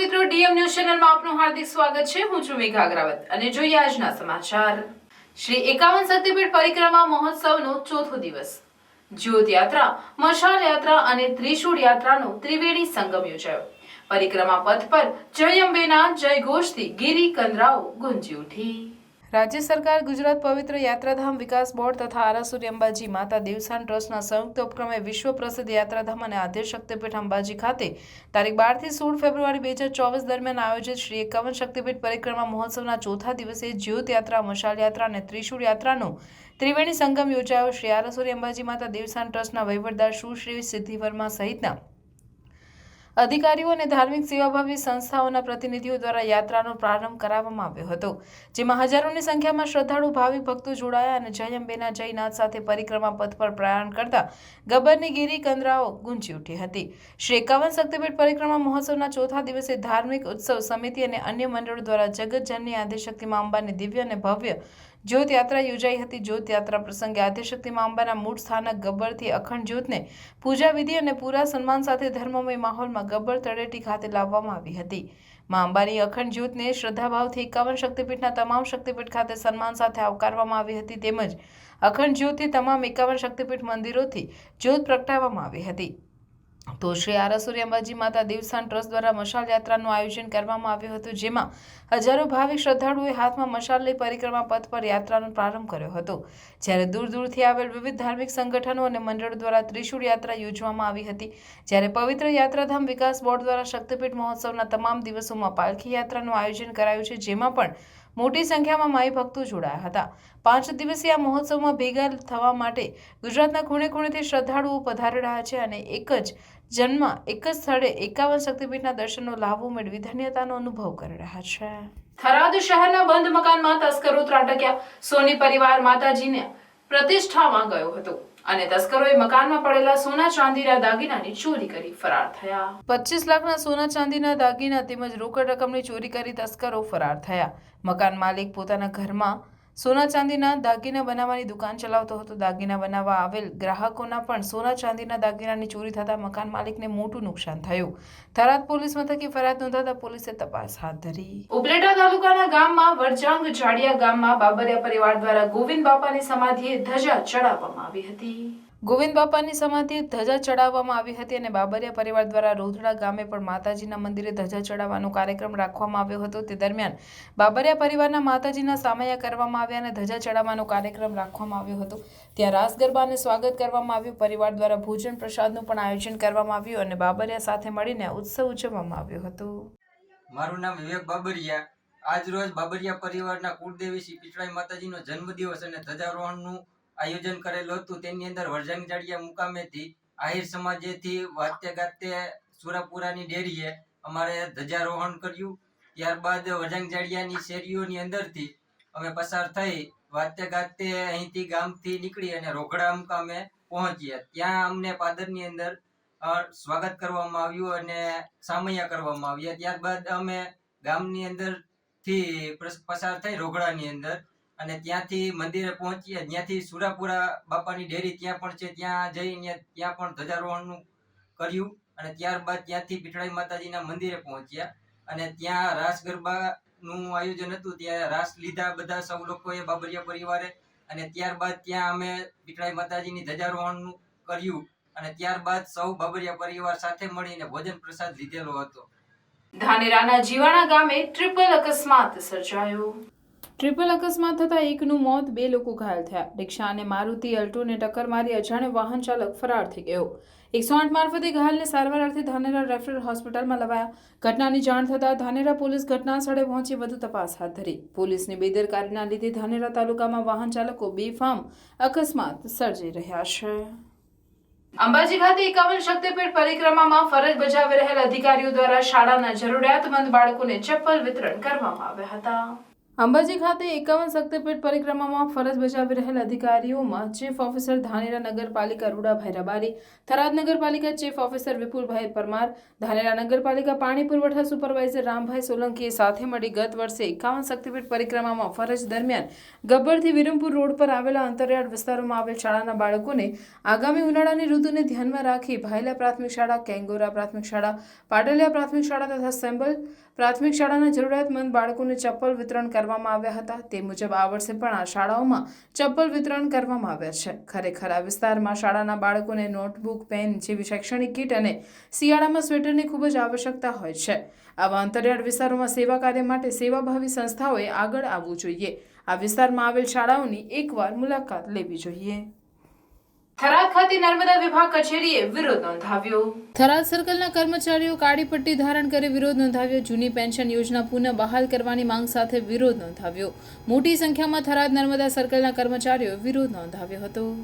મિત્રો, DM news ચેનલમાં આપનું હાર્દિક સ્વાગત છે. હું છું મેઘા અગ્રવત અને જોઈએ આજના સમાચાર. શ્રી એકાવન શક્તિપીઠ પરિક્રમા મહોત્સવનો ચોથો દિવસ. જ્યોત યાત્રા, મશાલ યાત્રા અને ત્રિશૂળ યાત્રાનો ત્રિવેણી સંગમ યોજાયો. પરિક્રમા પથ પર જય અંબેના જય ઘોષથી ગીરી કંદરાઓ ગુંજી ઉઠી. રાજ્ય સરકાર ગુજરાત પવિત્ર યાત્રાધામ વિકાસ બોર્ડ તથા આરાસુરી અંબાજી માતા દેવસાન ટ્રસ્ટના સંયુક્ત ઉપક્રમે વિશ્વ પ્રસિદ્ધ યાત્રાધામ અને આદ્ય શક્તિપીઠ અંબાજી ખાતે તારીખ બારથી સોળ ફેબ્રુઆરી બે હજાર ચોવીસ દરમિયાન આયોજિત શ્રી એકાવન શક્તિપીઠ પરિક્રમા મહોત્સવના ચોથા દિવસે જ્યોત યાત્રા, મશાલ યાત્રા અને ત્રિશૂળ યાત્રાનો ત્રિવેણી સંગમ યોજાયો. શ્રી આરાસુરી અંબાજી માતા દેવસાન ટ્રસ્ટના વહીવટદાર સુશ્રી સિદ્ધિ વર્મા સહિતના અધિકારીઓ અને ધાર્મિક સેવાભાવી સંસ્થાઓના પ્રતિનિધિઓ દ્વારા યાત્રાનો પ્રારંભ કરાવવામાં આવ્યો હતો, જેમાં હજારોની સંખ્યામાં શ્રદ્ધાળુ, ભાવિક ભક્તો જોડાયા અને જય અંબેના જયનાથ સાથે પરિક્રમા પથ પર પ્રયાણ કરતા ગબ્બરની ગીરી કંદરાઓ ગુંજી ઉઠી હતી. શ્રી એકાવન શક્તિપીઠ પરિક્રમા મહોત્સવના ચોથા દિવસે ધાર્મિક ઉત્સવ સમિતિ અને અન્ય મંડળો દ્વારા જગતજનની આદ્યશક્તિમાં અંબાની દિવ્ય અને ભવ્ય જ્યોત યાત્રા યોજાઈ હતી. જ્યોત યાત્રા પ્રસંગે આદ્યશક્તિ મા અંબાના મૂળ સ્થાનક ગબ્બરથી અખંડ જ્યોતને પૂજાવિધિ અને પૂરા સન્માન સાથે ધર્મમય માહોલમાં ગબ્બર તળેટી ખાતે લાવવામાં આવી હતી. મા અંબાની અખંડ જ્યોતને શ્રદ્ધાભાવથી એકાવન શક્તિપીઠના તમામ શક્તિપીઠ ખાતે સન્માન સાથે આવકારવામાં આવી હતી. તેમજ અખંડ જ્યોતથી તમામ એકાવન શક્તિપીઠ મંદિરોથી જ્યોત પ્રગટાવવામાં આવી હતી. તો શ્રી આરાસુરી અંબાજી માતા દેવસ્થાન ટ્રસ્ટ દ્વારા મશાલ યાત્રાનું આયોજન કરવામાં આવ્યું હતું, જેમાં હજારો ભાવિક શ્રદ્ધાળુઓએ હાથમાં મશાલ લઈ પરિક્રમા પથ પર યાત્રાનો પ્રારંભ કર્યો હતો. જ્યારે દૂર દૂરથી આવેલ વિવિધ ધાર્મિક સંગઠનો અને મંડળો દ્વારા ત્રિશૂળ યાત્રા યોજવામાં આવી હતી, જ્યારે પવિત્ર યાત્રાધામ વિકાસ બોર્ડ દ્વારા શક્તિપીઠ મહોત્સવના તમામ દિવસોમાં પાલખી યાત્રાનું આયોજન કરાયું છે, જેમાં પણ મોટી સંખ્યામાં માઈ ભક્તો જોડાયા હતા. પાંચ દિવસીય આ મહોત્સવમાં ભેગા થવા માટે ગુજરાતના ખૂણે ખૂણેથી શ્રદ્ધાળુઓ પધારી રહ્યા છે અને એક જ જન્મ, એક જ સ્થળે એકાવન શક્તિપીઠના દર્શનનો લાભો મેળવી ધન્યતાનો અનુભવ કરી રહ્યા છે. થરાદ શહેરના બંધ મકાનમાં તસ્કરો ત્રાટક્યા. સોની પરિવાર માતાજીને પ્રતિષ્ઠામાં ગયો હતો. અને તસ્કરોએ મકાનમાં પડેલા સોના ચાંદીના દાગીનાની ચોરી કરી ફરાર થયા. પચીસ લાખના સોના ચાંદીના દાગીના તેમજ રોકડ રકમની ચોરી કરી તસ્કરો ફરાર થયા. મકાન માલિક પોતાના ઘરમાં સોના ચાંદીના દાગીના બનાવવાની દુકાન ચલાવતો હતો. દાગીના બનાવવા આવેલ ગ્રાહકોના પણ સોના ચાંદીના દાગીનાની ચોરી થતા મકાન માલિકને મોટું નુકસાન થયું. થરાદ પોલીસ મથકે ફરિયાદ નોંધાતા પોલીસે તપાસ હાથ ધરી. ઉપલેટા તાલુકાના ગામમાં વરજાંગ જાડિયા ગામમાં બાબરિયા પરિવાર દ્વારા ગોવિંદ બાપાની સમાધિએ ધજા ચડાવવામાં આવી હતી. ગોવિંદ બાપાની સમાધિ ધજા ચડાવવામાં આવી હતી અને બાબરિયા પરિવાર દ્વારા રોધડા ગામે પણ માતાજીના મંદિરે ધજા ચડાવવાનો કાર્યક્રમ રાખવામાં આવ્યો હતો. તે દરમિયાન બાબરિયા પરિવારના માતાજીના સામયા કરવામાં આવ્યા અને ધજા ચડાવવાનો કાર્યક્રમ રાખવામાં આવ્યો હતો. ત્યાં રાસ ગરબાને સ્વાગત કરવામાં આવ્યું. પરિવાર દ્વારા ભોજન પ્રસાદનું પણ આયોજન કરવામાં આવ્યું અને બાબરિયા સાથે મળીને ઉત્સવ ઉજવવામાં આવ્યો હતો. મારું નામ વિવેક બાબરિયા. આજ રોજ બાબરિયા પરિવારના કુળદેવી શ્રી પીછળાઈ માતાજીનો જન્મદિવસ અને ધજારોહણનું આયોજન કરેલું હતું. તેની અંદર વરજાંગ જાડિયા મુકામેથી આહિર સમાજેથી વાત્ય ગાતે સુરાપુરાની ડેરીએ અમારે ધજારોહણ કર્યું. ત્યારબાદ વરજાંગ જાડિયાની શેરીઓની અંદરથી અમે પસાર થઈ વાત્ય ગાતે અહીંથી ગામથી નીકળી અને રોકડા મુકામે પહોંચ્યા. ત્યાં અમને પાદરની અંદર સ્વાગત કરવામાં આવ્યું અને સામૈયા કરવામાં આવ્યા. ત્યારબાદ અમે ગામની અંદરથી પસાર થઈ રોગડાની અંદર અને ત્યાંથી મંદિરે પહોંચીએ. ત્યાંથી સુરાપુરા બાપાની ડેરી ત્યાં પણ છે. ત્યાં જઈને ત્યાં પણ ધજારોહણનું કર્યું અને ત્યારબાદ ત્યાંથી પીઠળાઈ માતાજીના મંદિરે પહોંચ્યા. અને ત્યાં રાસ ગરબાનું આયોજન હતું. ત્યાં રાસ લીધા બધા સૌ લોકોએ બાબરિયા પરિવારે. અને ત્યારબાદ ત્યાં અમે પીઠળાઈ માતાજીની ધજારોહણનું કર્યું. અને ત્યારબાદ સૌ બાબરિયા પરિવાર સાથે મળીને ભોજન પ્રસાદ લીધેલો હતો. ધાનેરાના જીવાણા ગામે ટ્રિપલ અકસ્માત સર્જાયો. ટ્રિપલ અકસ્માત થતાં એકનું મોત, બે લોકો ઘાયલ થયા. રિક્ષા અને મારુતિ અલ્ટોને ટક્કર મારી અજાણ્યો વાહન ચાલક ફરાર થઈ ગયો. એકસો આઠ મારફતે ઘાયલને સારવાર અર્થે ધાનેરા રેફરલ હોસ્પિટલમાં લવાયા. ઘટનાની જાણ થતાં ધાનેરા પોલીસ ઘટના સ્થળે પહોંચી વધુ તપાસ હાથ ધરી. પોલીસની બેદરકારીના લીધે ધાનેરા તાલુકામાં વાહન ચાલકો બેફામ અકસ્માત સર્જી રહ્યા છે. અંબાજી ખાતે એકાવન શક્તિપીઠ પરિક્રમામાં ફરજ બજાવી રહેલા અધિકારીઓ દ્વારા શાળાના જરૂરિયાતમંદ બાળકોને ચપ્પલ વિતરણ કરવામાં આવ્યા હતા. અંબાજી ખાતે એકાવન શક્તિપીઠ પરિક્રમામાં ફરજ બજાવી રહેલા અધિકારીઓમાં ચીફ ઓફિસર ધાનેરા નગરપાલિકા રૂડાભાઈ રબારી, થરાદ નગરપાલિકા ચીફ ઓફિસર વિપુલભાઈ પરમાર, ધાનેરા નગરપાલિકા પાણી પુરવઠા સુપરવાઇઝર રામભાઈ સોલંકીએ સાથે મળી ગત વર્ષે એકાવન શક્તિપીઠ પરિક્રમામાં ફરજ દરમિયાન ગબ્બરથી વિરમપુર રોડ પર આવેલા અંતરિયાળ વિસ્તારોમાં આવેલ શાળાના બાળકોને આગામી ઉનાળાની ઋતુને ધ્યાનમાં રાખી ભાયલા પ્રાથમિક શાળા, કેંગોરા પ્રાથમિક શાળા, પાટલિયા પ્રાથમિક શાળા તથા સેમ્બલ પ્રાથમિક શાળાના જરૂરિયાતમંદ બાળકોને ચપ્પલ વિતરણ કરવામાં આવ્યા હતા. તે મુજબ આ વર્ષે પણ આ શાળાઓમાં ચપ્પલ વિતરણ કરવામાં આવ્યા છે. ખરેખર, આ વિસ્તારમાં શાળાના બાળકોને નોટબુક, પેન જેવી શૈક્ષણિક કીટ અને શિયાળામાં સ્વેટરની ખૂબ જ આવશ્યકતા હોય છે. આવા અંતરિયાળ વિસ્તારોમાં સેવા કાર્ય માટે સેવાભાવી સંસ્થાઓએ આગળ આવવું જોઈએ. આ વિસ્તારમાં આવેલ શાળાઓની એકવાર મુલાકાત લેવી જોઈએ. થરાદ સર્કલના કર્મચારીઓ કાળી પટ્ટી ધારણ કરી વિરોધ નોંધાવ્યો. જૂની પેન્શન યોજના પુનઃ બહાલ કરવાની માંગ સાથે વિરોધ નોંધાવ્યો. મોટી સંખ્યામાં થરાદ નર્મદા સર્કલના કર્મચારીઓ વિરોધ નોંધાવ્યો હતો.